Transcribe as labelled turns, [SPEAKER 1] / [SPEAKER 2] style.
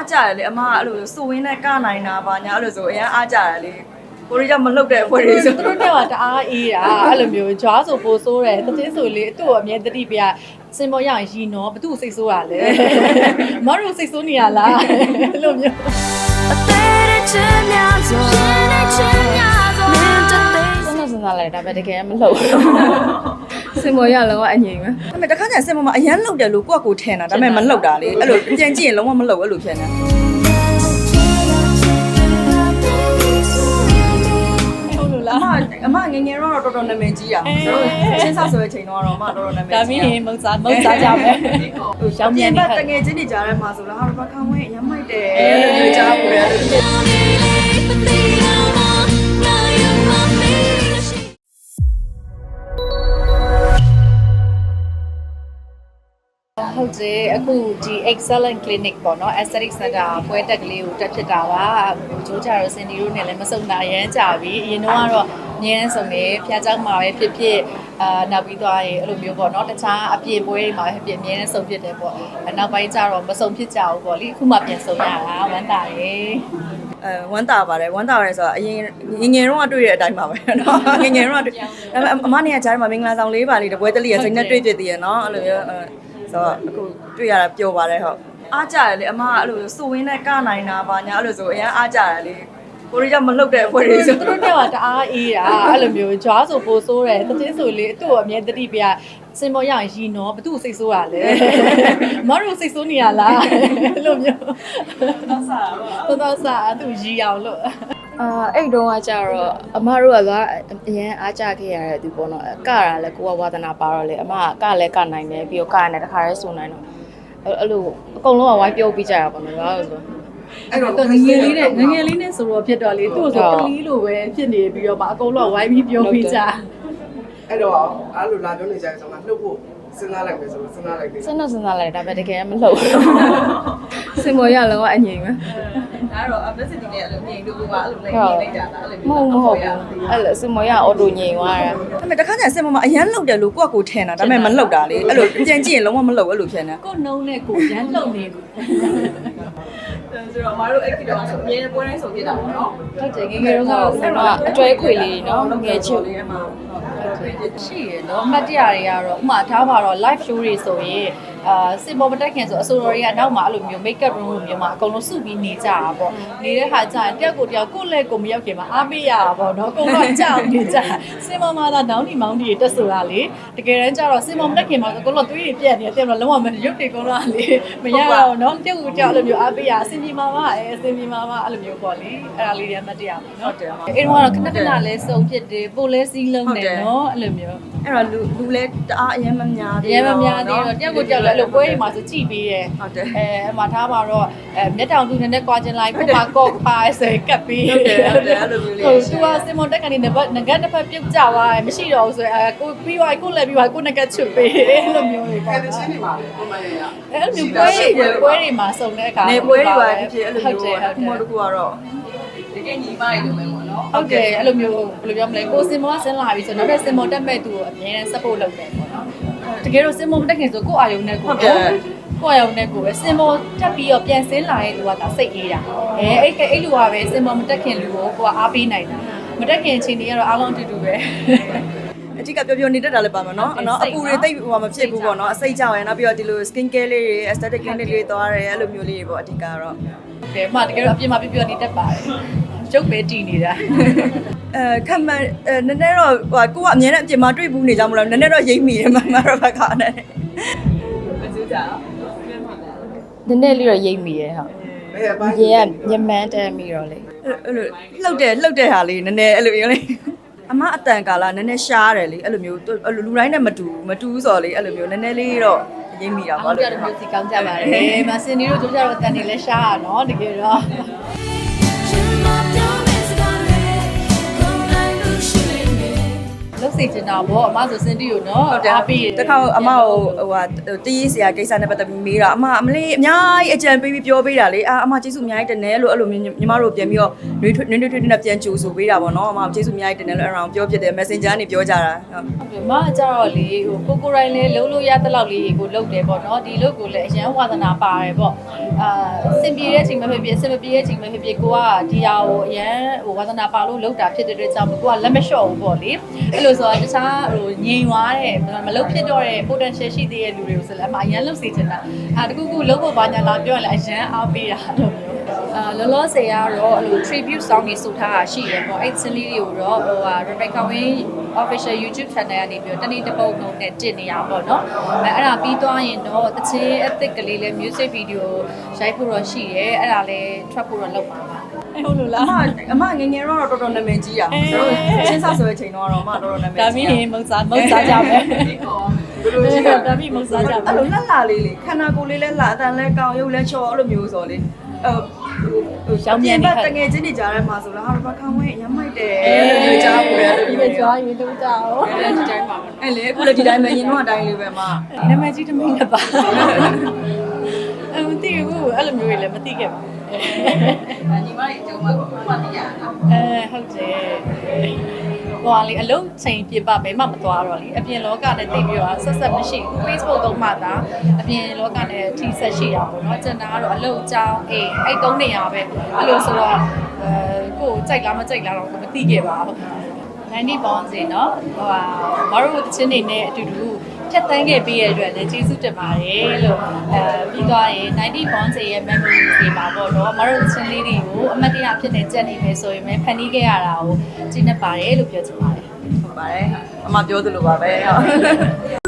[SPEAKER 1] အားကြတယ်လေအမကအဲ့လိုစူဝင်းနဲ့ကနိုင်တာပါညာအဲ့လိုဆိုအရင်အားကြတယ်လေကိုရီးယားမလုတ်တဲ့အဖွဲ့တွေဆို
[SPEAKER 2] သူတို့ကတအားအေးတာအဲ့လိုမျိုးဂျွားဆိုပိုဆိုးတယ်တတင်းဆိုလေသူ့ကိုအမြဲတတိပြစင်ပေါ်ရရင်ရီနော်ဘသူ့ကိုစိတ်ဆိုးရလဲမတို့စိတ်ဆိုးနေရလားအဲ့လိုမျိုး
[SPEAKER 3] အသေးတဲ့ချင်များစွာရှင်တဲ့ချင်များစွာမင်းတသိ
[SPEAKER 4] စဉ်းစားစဉ်းစားလိုက်တာပဲတကယ်မလှုပ် စင်မောရလုံးဝအငြိမ်ပဲ
[SPEAKER 1] ဒါပေမဲ့တခါကျရင်စင်ပေါ်မှာအရင်လုတ်တယ်လို့ကိုယ့်ကိုယ်ထင်တာဒါပေမဲ့မလုတ်တာလေအဲ့လိုပြန်ကြည့်ရင်လုံးဝမလုတ်အဲ့လိုဖြစ်နေ
[SPEAKER 2] ဟုတ်လို့
[SPEAKER 1] အ
[SPEAKER 2] လား
[SPEAKER 1] မအမငယ်ငယ်တော့တော်တော်နာမည်ကြီးอ่ะဆိုတော့ချင်းစားဆိုတဲ့ချိန်တော့တော့အမတော်တော်နာမည်
[SPEAKER 2] ဒါ
[SPEAKER 1] ကြီး
[SPEAKER 2] မင်းရင်မုတ်စားမုတ်စားကြမယ်ဟိုရှောင်း
[SPEAKER 1] ပြ
[SPEAKER 2] မြန်
[SPEAKER 1] န်
[SPEAKER 2] နေ
[SPEAKER 1] ပတ်
[SPEAKER 2] ခါ
[SPEAKER 1] တငယ်ချင်းတွေကြားထဲမှာဆိုတော့ဟာတော့ခံဝဲအရင်မိုက်တယ်လို့ကြားဘူးလေအဲ့လို
[SPEAKER 2] ဟုတ်တယ်အခုဒီ excellent clinic ပေါ့နော် aesthetic center ပွဲတက်ကလေးကိုတက်ဖြစ်တာပါဂျိုးကြတော့စင်ဒီတို့နဲ့လည်းမစုံတာအရမ်းကြပြီအရင်တော့ကတော့အများန်းစုံနေဖျားเจ้าမှာပဲဖြစ်ဖြစ်အာနောက်ပြီးသွားရင်အဲ့လိုမျိုးပေါ့နော်တခြားအပြင်ပွဲတွေမှာပဲဖြစ်ဖြစ်အများန်းစုံဖြစ်တယ်ပေါ့နောက်ပိုင်းကျတော့မစုံဖြစ်ကြဘူးပေါ့လေအခုမှပြန်စုံရတာဝမ်းသာတယ်
[SPEAKER 1] အဲဝမ်းသာပါတယ်ဝမ်းသာရတယ်ဆိုတော့အရင်ငယ်ငယ်တော့တွေ့တဲ့အတိုင်းပါပဲเนาะငယ်ငယ်တော့တွေ့ဒါပေမဲ့အမနေကကြားထဲမှာမင်္ဂလာဆောင်လေးပါလေးတပွဲတလေးရစိတ်နဲ့တွေ့ဖြစ်သေးရเนาะအဲ့လိုမျိုးအဲ ဆိုတော့အခုတွေ့ရတာပျော်ပါတယ်ဟုတ်အားကြတယ်လေအမကအဲ့လိုစူဝင်းနဲ့ကနိုင်တာပါညာအဲ့လိုဆိုအရင်အားကြတယ်လေကိုရီးယားမလုတ်တဲ့အဖွဲ့တွေဆို
[SPEAKER 2] သူတို့ကတအားအေးတာအဲ့လိုမျိုးဂျွားဆိုပိုဆိုးတယ်တတင်းဆိုလေသူ့ကိုအမြဲတတိပြစင်ပေါ်ရရင်ရီနော်ဘသူ့ကိုစိတ်ဆိုးရလဲမတို့စိတ်ဆိုးနေရလားအဲ့လိုမျိုးတော့စားပါတော့စားသူရီအောင်လို့
[SPEAKER 4] အာအဲ့တုန်းကကြတော့အမတို့ကကအရင်အားကြခဲ့ရတဲ့သူပေါ့နော်ကတာလည်းကိုကဝါသနာပါတော့လေအမကလည်းကနိုင်တယ်ပြီးတော့ကရတယ်တခါရဲဆိုနိုင်တော့အဲ့အဲ့လိုအကုန်လုံးကဝိုင်းပြုတ်ပြီးကြတာပေါ့နော်ဘာလို့ဆို
[SPEAKER 2] အဲ့တော့ငငယ်လေးနဲ့ငငယ်လေးနဲ့ဆိုတော့ဖြစ်တော့လေသူ့ဆိုကလေးလိုပဲဖြစ်နေပြီးတော့မှအကုန်လုံးဝိုင်းပြီးပြောပြီးကြ
[SPEAKER 5] အဲ့တော့အဲ့လိုလာပြောနေကြတဲ့ဆောင်ကလှုပ်ဖို့စဉ်းစားလိုက်မယ်ဆိုတော့စဉ်းစားလိုက်ပြီ
[SPEAKER 4] စဉ်းစားစဉ်းစားလိုက်တာပဲတကယ်မလှုပ်စင်မောရလုံးဝအငြိမ်ပဲ
[SPEAKER 1] ဒါတော့ obesity နဲ့အဲ့လိုမြင်လို့ပါအဲ့လိုလိုက်နေလိုက်တာလားအဲ့လို
[SPEAKER 4] မဟုတ်မဟုတ်ဘူးအဲ့လိုစင်မောရအော်တိုငြိမ်သွားတာ
[SPEAKER 1] ဒါပေမဲ့တခါကျရင်စင်ပေါ်မှာအရင်လုတ်တယ်လို့ကိုယ့်ကိုယ်ထင်တာဒါပေမဲ့မလုတ်တာလေအဲ့လိုပြန်ကြည့်ရင်လုံးဝမလုတ်အဲ့လိုဖြစ်နေ
[SPEAKER 2] ကိုနှုံးနဲ့ကိုရမ်းလုံနေဘူး
[SPEAKER 1] ဆိုတော့မတို့အဲ့ဒီတော့ဆိုအမြဲပွဲတိုင်းဆိုဖြစ်တာပေါ့နော်
[SPEAKER 4] ဟုတ်တယ်ငယ်ငယ်တုန်းကတော့စင်မောအတွဲခွေလေးနော်ငယ်ချစ်
[SPEAKER 1] လေးမှာ
[SPEAKER 2] ရှိရနော်အမှတ်တရတွေကတော့ဥမာထားပါတော့ live show တွေဆိုရင်အာစင်ပေါ်မတက်ခင်ဆိုအဆိုတော်တွေကနောက်မှာအဲ့လိုမျိုး make up room လိုမျိုးမှာအကုန်လုံးစုပြီးနေကြတာပေါ့နေတဲ့ခါကျရင်တယောက်ကိုတယောက်ကိုယ့်လက်ကိုမရောက်ခင်မှာအားပေးရတာပေါ့နော်အကုန်လုံးကြောက်နေကြစင်ပေါ်မှာသာနောင်ဒီမောင်းဒီတွေတက်ဆိုတာလေတကယ်တမ်းကျတော့စင်ပေါ်မတက်ခင်မှာအကုန်လုံးသွေးတွေပြက်နေတယ်တင်တော့လုံးဝမရုပ်တွေအကုန်လုံးကလေမရတော့နော်တယောက်ကိုတယောက်အဲ့လိုမျိုးအားပေးရအစင်ပြေမှာပါအဲအစင်ပြေမှာပါအဲ့လိုမျိုးပေါ့လေအဲ့ဒါလေးတွေအမှတ်တရပါနော်
[SPEAKER 1] ဟုတ်တယ်ဟုတ်
[SPEAKER 2] အဲ့တော့ကတော့ခဏခဏလဲစုံဖြစ်တယ်ပိုလဲစီးလုံးတယ်နော်အဲ့လိုမျိုး
[SPEAKER 1] အဲ့တော့လူလူလဲတအားအရင်မများသေး
[SPEAKER 2] ရဲမများသေးတော့တယောက်ကိုတယောက်လည်းအဲ့လိုပွဲတွေမှာဆိုကြည်ပြီးတယ်
[SPEAKER 1] ဟုတ်တယ်
[SPEAKER 2] အဲအမှထားပါတော့အဲမျက်တောင်သူနည်းနည်းကွာချင်းလိုက်ကိုပါကော့ပါဆယ်ကပ်ပြီး
[SPEAKER 1] ဟုတ်တယ်ဟုတ်တယ်အဲ့လိုမျိုးလေး
[SPEAKER 2] ဟုတ်သူကစင်မွန်တက်ကနေနဘငကတ်တစ်ဖက်ပြုတ်ကြသွားတယ်မရှိတော့ဘူးဆိုအဲကိုပြီးသွားကိုလည်းပြီးသွားကိုငကတ်ချွတ်ပေးအဲ့လိုမျိုးတွေ
[SPEAKER 5] ကဲ
[SPEAKER 2] ပေါ့
[SPEAKER 5] တချင်းနေပါလေပုံမှန်ရရ
[SPEAKER 2] အဲ့လိုမျိုးပွဲတွေပွဲတွေမှာစုံတဲ့အခါ
[SPEAKER 1] နေပွဲတွေပါဖြစ်ဖြစ်အဲ့လို
[SPEAKER 2] ဟုတ်တ
[SPEAKER 1] မျိုး
[SPEAKER 2] ယ်ဟုတ်
[SPEAKER 1] ခု
[SPEAKER 2] တ
[SPEAKER 1] မ
[SPEAKER 2] ယ်
[SPEAKER 1] တကူကတော့ တကယ်ညီမတွေလိုပဲပေါ့နော်
[SPEAKER 2] ဟုတ်တယ်အဲ့လိုမျိုးဘယ်လိုပြောမလဲကိုစင်မောကဆင်းလာပြီဆိုတော့နောက်ထပ်စင်မောတက်မဲ့သူကိုအမြဲတမ်း support လုပ်တယ်ပေါ့နော်တကယ်တော့စင်မောမတက်ခင်ဆိုကိုအာယုံနဲ့ကိုကိုအာယုံနဲ့ကိုပဲစင်မောတက်ပြီးတော့ပြန်ဆင်းလာတဲ့သူကဒါစိတ်အေးတာအဲအဲ့ကအဲ့လူကပဲစင်မောမတက်ခင်လူကိုကိုကအားပေးနိုင်တာမတက်ခင်အချိန်တွေကတော့အားလုံးအတူတူပဲ
[SPEAKER 1] အတိကပြောပြောနေတတ်တာလည်းပါမှာနော်နော်အပူတွေတိတ်ဟိုမဖြစ်ဘူးပေါ့နော်အစိတ်ကြောင်ရယ်နောက်ပြီးတော့ဒီလို skin care လေးတွေ aesthetic clinic လေးတွေသွားရတယ်အဲ့လိုမျိုးလေးတွေပေါ့အတိကတော့
[SPEAKER 2] ကဲမှတကယ်တော့အပြင်မှာပြပြနေတတ်ပါတယ်ကျုပ်ပဲတည်နေတာ
[SPEAKER 1] အဲခက်မှန်အဲနည်းနည်းတော့ဟိုကိုကအမြဲတမ်းအပြင်မှာတွေ့ဘူးနေကြမလို့နည်းနည်းတော့ရိပ်မိတယ်မမတော့ဘက်ကနဲ့
[SPEAKER 4] နည်းနည်းလေးတော့ရိပ်မိရဲ့ဟုတ်
[SPEAKER 5] ဘယ်ပိုင်း
[SPEAKER 4] ရေကညမန်းတက်မိတော့လေ
[SPEAKER 1] အဲ့လိုလှုပ်တယ်လှုပ်တဲ့ဟာလေးနည်းနည်းအဲ့လိုမျိုးလေး အမအတန်ကာလာနည်းနည်းရှားတယ်လေအဲ့လိုမျိုးအဲ့လိုလူတိုင်းနဲ့မတူမတူဆိုတော့လေအဲ့လိုမျိုးနည်းနည်းလေးတော့ရိပ်မိတာ
[SPEAKER 2] အော
[SPEAKER 1] ပေါ့
[SPEAKER 2] င်
[SPEAKER 1] လို့
[SPEAKER 2] ကြတဲ့မျိုးစီကောင်းကြပါတယ်မစင်ဒီတို့တို့ကြတော့တန်နေလဲရှားရနော်တကယ်တော့
[SPEAKER 3] စကားတွေကုန်နိုင်လို့ရှိနေ
[SPEAKER 2] လှုပ်စေချင်တာပေါ့အမဆိုစင်တီကိုနော်
[SPEAKER 1] ဟုတ်တယ်
[SPEAKER 2] အားပေးတယ်
[SPEAKER 1] တခါအမကိုဟိုဟာတီးစရာကိစ္စနဲ့ပတ်သက်ပြီးမေးတာအမအမလေးအများကြီးအကြံပေးပြီးပြောပေးတာလေအာအမကျေးဇူးအများကြီးတင်တယ်လို့အဲ့လိုမျိုးညီမတို့ပြန်ပြီးတော့နှွေးထွေးနှွေးထွေးထွေးနဲ့ပြန်ကြိုဆိုပေးတာပေါ့နော်အမကျေးဇူးအများကြီးတင်တယ်လို့အဲ့ကောင်ပြောဖြစ်တယ် Messenger ကနေပြောကြတာဟုတ်
[SPEAKER 2] ဟုတ်တယ်မကကြတော့လေဟိုကိုကိုတိုင်းလေးလုံးလို့ရတဲ့လောက်လေးကိုလုတ်တယ်ပေါ့နော်ဒီလုတ်ကိုလည်းအရန်ဝါသနာပါတယ်ပေါ့အာစင်ပြေတဲ့အချိန်မှဖြစ်ဖြစ်စင်မပြေတဲ့အချိန်မှဖြစ်ဖြစ်ကိုကဒီဟာကိုအရန်ဟိုဝါသနာပါလို့လုတ်တာဖြစ်တဲ့အတွက်ကြောင့်ကိုကလက်မလျှော့ဘူးပေါ့လေအဲ့လိုဆိုတော့တခြားဟိုငြိမ်သွားတဲ့မလုပ်ဖြစ်တော့တဲ့ potential ရှိသေးတဲ့လူတွေကိုဆိုလည်းအမအရန်လုပ်စေချင်တာအဲတကူကူလုပ်ဖို့ဘာညာလာပြောရင်လည်းအရန်အားပေးတာလို့အာလောလောဆယ်ကတော့အဲ့လို tribute song တွေဆိုထားတာရှိတယ်ပေါ့အဲ့စင်းလေးတွေကိုတော့ဟိုဟာ Rebecca Wing official YouTube channel ကနေပြီးတော့တနေ့တစ်ပုတ်လုံးနဲ့တင်နေတာပေါ့နော်အဲအဲ့ဒါပြီးသွားရင်တော့တချင်းအသစ်ကလေးလဲ music video ရိုက်ဖို့တော့ရှိတယ်အဲ့ဒါလဲထွက်ဖို့တော့လုပ်ပါပါ ဟုတ်လို့
[SPEAKER 1] အ
[SPEAKER 2] လား
[SPEAKER 1] မအမငယ်ငယ်တော့တော်တော်နာမည်ကြီးတာဆိုတော့ချင်းစားဆိုတဲ့ချိန်တော့အမတော်တော်နာမည်
[SPEAKER 2] ဒါ
[SPEAKER 1] ကြီး
[SPEAKER 2] မီးရင်မုတ်စားမုတ်စားကြမယ်
[SPEAKER 5] ဘယ်လိုရှိလဲ
[SPEAKER 2] ဒါမီးမုတ်စားကြမယ်
[SPEAKER 1] အဲ့လိုလှလှလေးလေခန္ဓာကိုယ်လေးလဲလှအတန်လဲကောင်းရုပ်လဲချော်အဲ့လိုမျိုးဆိုလေအဲဟိုရောင်မြန်တဲ့တငယ်ချင်းတွေကြားထဲမှာဆိုလားဟာဘာခံဝဲရမ်းမိုက်တယ်အဲ့လိုမျိုးကြားဘူးလေအဲ့လို
[SPEAKER 2] ဒီ
[SPEAKER 1] မျိုး
[SPEAKER 2] ပဲကြွားရင်တို့ကြအောင်
[SPEAKER 1] အဲ့ဒီတိုင်းပါအဲ့လေအခုလည်းဒီတိုင်းပဲရင်တော့အတိုင်းလေးပဲမှာ
[SPEAKER 2] နာမည်ကြီးတမင်းနဲ့ပါအဲ့မသိဘူးအဲ့လိုမျိုးတွေလည်းမသိခဲ့ပါဘူး
[SPEAKER 1] ညီမလေးကြုံမှာဘာသိရလဲ
[SPEAKER 2] အဲဟုတ်တယ်ဟိုလေအလုံးချိန်ပြပဘယ်မှမသွားတော့လေအပြင်လောကနဲ့သိပြီးတော့ဆက်ဆက်မရှိဘူး Facebook သုံးမှသာအပြင်လောကနဲ့ထိဆက်ရှိတာပေါ့နော်ကျန်တာကတော့အလုံးအကြောင်းအေးအဲ့သုံးနေရပဲအဲ့လိုဆိုတော့အဲကိုယ်ကြိုက်လားမကြိုက်လားတော့မသိခဲ့ပါဘူး90ပေါင်းစီเนาะဟိုဟာမတို့တချင်းနေနဲ့အတူတူ ဖြတ်တန်းခဲ့ပြီးရတဲ့အတွက်လည်းကျေးဇူးတင်ပါတယ်လို့အဲပြီးသွားရင်90 bonds ရဲ့ memory တွေပါပေါ့နော်မတို့ချင်းလေးတွေကိုအမတ်တရအဖြစ်နဲ့ကြက်နေမယ်ဆိုရင်လည်းဖန်တီးခဲ့ရတာကိုကြည့်နေပါတယ်လို့ပြောချင်ပါတယ်
[SPEAKER 1] ဟုတ်ပါတယ်အမပြောသလိုပါပဲဟုတ်